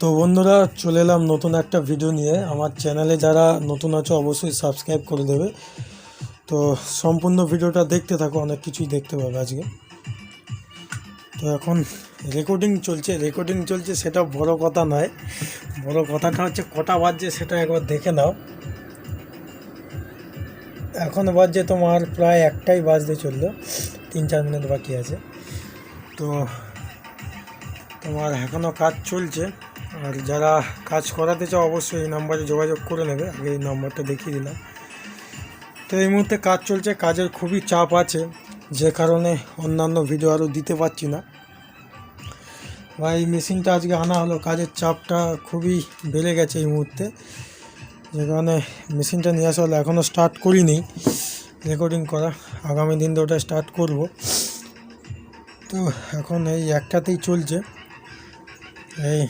তো বন্ধুরা, চলে এলাম নতুন একটা ভিডিও নিয়ে। আমার চ্যানেলে যারা নতুন আছো, অবশ্যই সাবস্ক্রাইব করে দেবে। তো সম্পূর্ণ ভিডিওটা দেখতে থাকো, অনেক কিছুই দেখতে পাবে আজকে। তো এখন রেকর্ডিং চলছে। রেকর্ডিং চলছে, সেটা বড় কথা নয়। বড় কথাটা হচ্ছে, কটা বাজছে সেটা একবার দেখে নাও। এখন বাজছে তোমার প্রায় একটাই বাজতে চলল। তিন চার মিনিট বাকি আছে। তো তোমার এখনও কাজ চলছে। আর যারা কাজ করাতে চাও, অবশ্যই এই নাম্বারে যোগাযোগ করে নেবে। আগে এই নাম্বারটা দেখিয়ে দিলাম। তো এই মুহূর্তে কাজ চলছে, কাজের খুবই চাপ আছে, যে কারণে অন্যান্য ভিডিও আরও দিতে পারছি না। বা এই মেশিনটা আজকে আনা হলো, কাজের চাপটা খুবই বেড়ে গেছে এই মুহূর্তে। যে কারণে মেশিনটা নিয়ে আসা হলো এখনও স্টার্ট করিনি রেকর্ডিং করা। আগামী দিন তো ওটা স্টার্ট করব। তো এখন এই একটাতেই চলছে। এই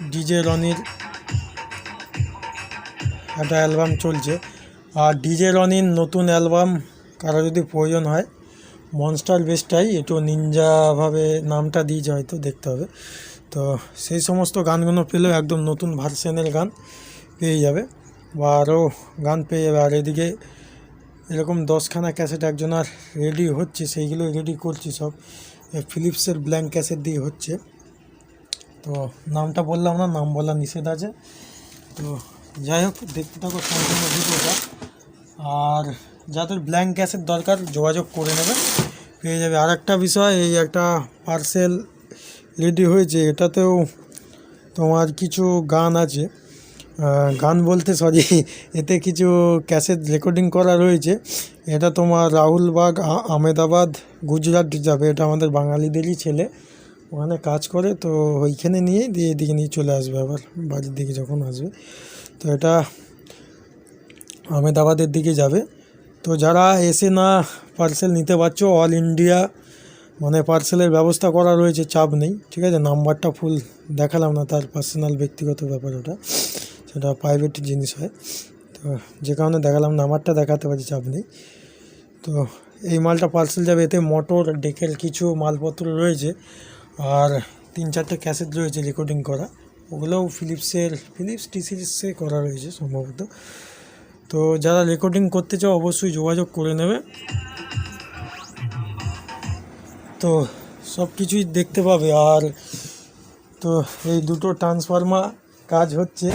ডিজে রনির একটা অ্যালবাম চলছে। আর ডিজে রনির নতুন অ্যালবাম কারও যদি প্রয়োজন হয় মনস্টার বেসটাই একটু নিনজাভাবে নামটা দিয়েছে হয়তো দেখতে হবে। তো সেই সমস্ত গানগুলো পেলেও একদম নতুন ভার্সনের গান পেয়ে যাবে বা আরও গান পেয়ে যাবে। আর এদিকে এরকম দশখানা ক্যাসেট একজন আর রেডি হচ্ছে সেইগুলো রেডি করছি সব। ফিলিপসের ব্ল্যাঙ্ক ক্যাসেট দিয়ে হচ্ছে। তো নামটা বললাম না, নাম বলা নিষেধ আছে। তো যাই হোক, দেখতে থাকো সম্পূর্ণ ভিডিওটা। আর যাদের ব্ল্যাঙ্ক গ্যাসের দরকার, যোগাযোগ করে নেবে। পেয়ে যাবে আর একটা বিষয়, এই একটা পার্সেল রেডি হয়েছে। এটাতেও তোমার কিছু গান আছে। গান বলতে সরি এতে কিছু ক্যাসেট রেকর্ডিং করা রয়েছে। এটা তোমার রাহুলবাগ আ- আমেদাবাদ গুজরাট যাবে। এটা আমাদের বাঙালিদেরই ছেলে। ওখানে কাজ করে, তো ওইখানে নিয়ে দিয়ে এদিকে নিয়ে চলে আসবে আবার, বাড়ির দিকে যখন আসবে। তো এটা আহমেদাবাদের দিকে যাবে। তো যারা এসে না পার্সেল নিতে পারছ অল ইন্ডিয়া মানে পার্সেলের ব্যবস্থা করা রয়েছে, চাপ নেই, ঠিক আছে? নাম্বারটা ফুল দেখালাম না, তার পার্সোনাল ব্যক্তিগত ব্যাপার ওটা, সেটা প্রাইভেট জিনিস হয়। তো যে কারণে দেখালাম নাম্বারটা দেখাতে পারি চাপ নেই। তো এই মালটা পার্সেল যাবে, এতে মোটর ডেকের কিছু মালপত্র রয়েছে। আর তিন চারটে ক্যাসেট রয়েছে রেকর্ডিং করা। ওগুলোও ফিলিপসের ফিলিপস টি সিরিজে করা রয়েছে সম্ভবত। তো যারা রেকর্ডিং করতে চাও অবশ্যই যোগাযোগ করে নেবে। তো সব কিছুই দেখতে পাবে। আর তো এই দুটো ট্রান্সফর্মার কাজ হচ্ছে।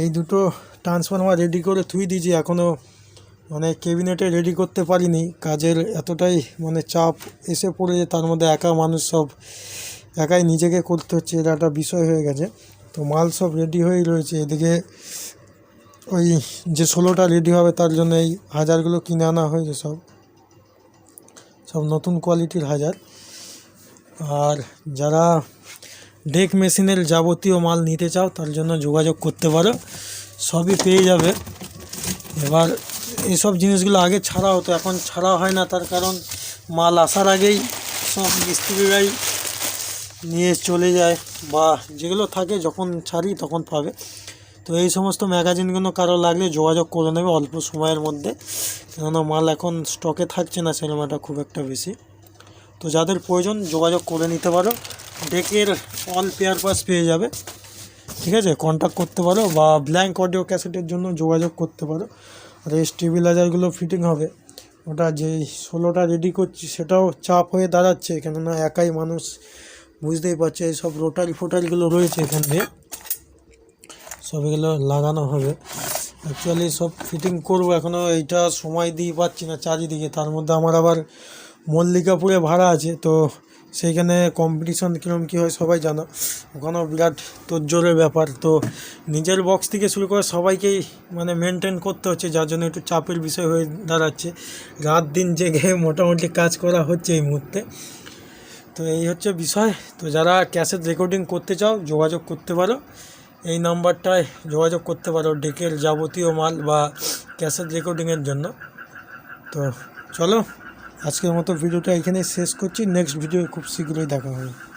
এই দুটো ট্রান্সফর্মার রেডি করে থুই দিয়েছি এখনও মানে কেবিনেটে রেডি করতে পারিনি। কাজের এতটাই মানে চাপ এসে পড়েছে তার মধ্যে একা মানুষ সব একাই নিজেকে করতে হচ্ছে, এটা একটা বিষয় হয়ে গেছে। তো মাল সব রেডি হয়েই রয়েছে। এদিকে ওই যে ষোলোটা রেডি হবে, তার জন্য এই হাজারগুলো কিনে আনা হয়েছে সব। সব নতুন কোয়ালিটির হাজার। আর যারা ডেক মেশিনের যাবতীয় মাল নিতে চাও, তার জন্য যোগাযোগ করতে পারো। সবই পেয়ে যাবে। এবার এইসব জিনিসগুলো আগে ছাড়া হতো, এখন ছাড়া হয় না, তার কারণ মাল আসার আগেই সব মিস্ত্রিরাই নিয়ে চলে যায় বা যেগুলো থাকে যখন ছাড়ি তখন পাবে। তো এই সমস্ত ম্যাগাজিনগুলো কারও লাগলে যোগাযোগ করে নেবে অল্প সময়ের মধ্যে, কেননা মাল এখন স্টকে থাকছে না সিনেমাটা খুব একটা বেশি। তো যাদের প্রয়োজন যোগাযোগ করে নিতে পারো ডেকের অল পেয়ার পাস পেয়ে যাবে। ঠিক আছে? কন্ট্যাক্ট করতে পারো বা ব্ল্যাঙ্ক অডিও ক্যাসেটের জন্য যোগাযোগ করতে পারো। আর এই স্টেবিলাইজারগুলো ফিটিং হবে। ওটা যে ষোলোটা রেডি করছি সেটাও চাপ হয়ে দাঁড়াচ্ছে, কেননা একাই মানুষ বুঝতেই পারছে সব রোটারি ফোটারিগুলো রয়েছে এখান দিয়ে। সব এগুলো লাগানো হবে। অ্যাকচুয়ালি সব ফিটিং করব এখনও এইটা সময় দিয়ে পাচ্ছি না চারিদিকে। তার মধ্যে আমার আবার মল্লিকাপুরে ভাড়া আছে, তো সেইখানে কম্পিটিশন কীরকম কী হয় সবাই জানো। ওখানেও বিরাট তোজ্জোরের ব্যাপার। তো নিজের বক্স থেকে শুরু করে সবাইকেই মানে মেনটেন করতে হচ্ছে, যার জন্য একটু চাপের বিষয় হয়ে দাঁড়াচ্ছে। রাত দিন জেগে মোটামুটি কাজ করা হচ্ছে এই মুহূর্তে। তো এই হচ্ছে বিষয়। তো যারা ক্যাসেট রেকর্ডিং করতে চাও, যোগাযোগ করতে পারো। এই নাম্বারটায় যোগাযোগ করতে পারো, ডেকের যাবতীয় মাল বা ক্যাসেট রেকর্ডিংয়ের জন্য। তো চলো। আজকের মতো ভিডিওটা এখানেই শেষ করছি। নেক্সট ভিডিও খুব শীঘ্রই দেখা হবে।